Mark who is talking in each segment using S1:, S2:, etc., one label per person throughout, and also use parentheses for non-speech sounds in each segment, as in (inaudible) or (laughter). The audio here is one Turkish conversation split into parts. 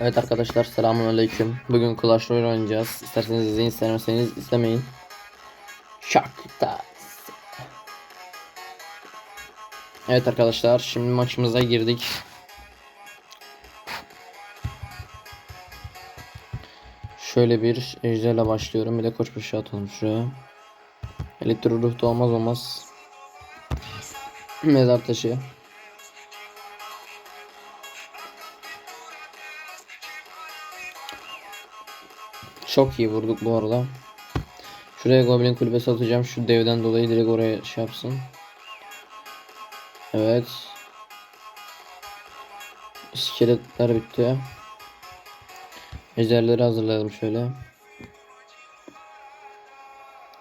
S1: Evet arkadaşlar selamünaleyküm. Bugün Clash Royale oynayacağız. İsterseniz izleyin, istemezseniz izlemeyin. Şakta. Evet arkadaşlar şimdi maçımıza girdik. Şöyle bir ejderle başlıyorum. Bir de koç başı atalım şuraya. Elektro ruh da olmaz olmaz. Mezar taşı. Çok iyi vurduk bu arada. Şuraya Goblin kulübesi atacağım. Şu devden dolayı direkt oraya şey yapsın. Evet. İskeletler bitti. Ejderleri hazırladım şöyle.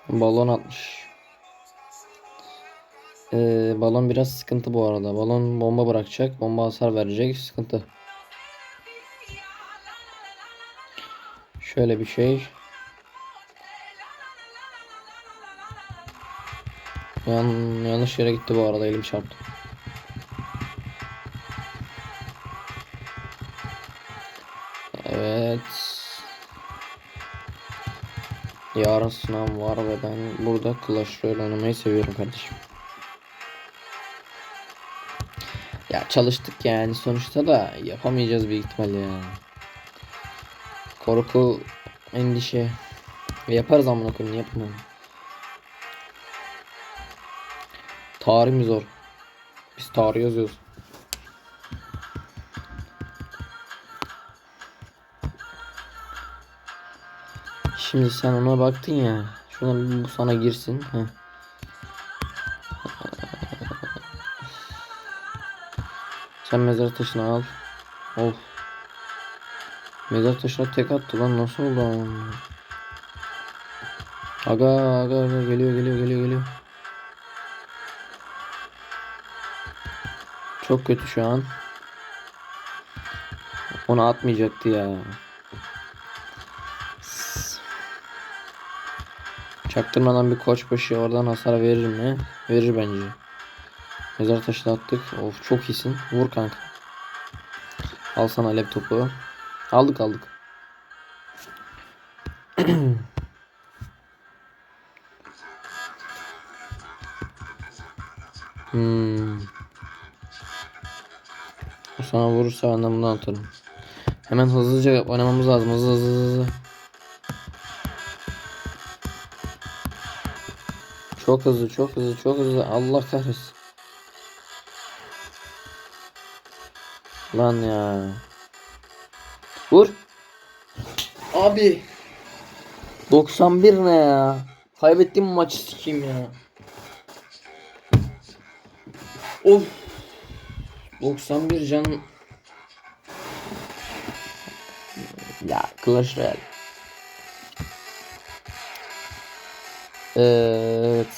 S1: Balon atmış. Ee, balon biraz sıkıntı bu arada. Balon bomba bırakacak. Bomba hasar verecek. Sıkıntı. Şöyle bir şey. Yan, yanlış yere gitti bu arada elim çarptı. Evet. Yarın sınav var ve ben burada Clash Royale oynamayı seviyorum kardeşim. Ya çalıştık yani sonuçta da yapamayacağız büyük ihtimalle ya. Korku, endişe. Yaparız amına koyayım yapmam? Tarih mi zor? Biz tarih yazıyoruz. Şimdi sen ona baktın ya. Şuna bu sana girsin. Heh. Sen mezar taşını al. Of. Mezar taşına tek attı lan nasıl oldu? ama? Aga aga aga geliyor geliyor geliyor geliyor. Çok kötü şu an. Onu atmayacaktı ya. Çaktırmadan bir koç başı oradan hasar verir mi? Verir bence. Mezar taşı da attık. Of çok iyisin. Vur kanka. Al sana laptopu. Aldık aldık. (clears throat) hmm. O sana vurursa ben de bunu atarım. Hemen hızlıca oynamamız lazım. Hızlı hızlı hızlı. Çok hızlı, çok hızlı, çok hızlı. Allah kahretsin. Lan ya. Vur. Abi. 91 ne ya? Kaybettiğim maçı sikeyim ya. Of. 91 canım. Ya Clash Royale. Evet.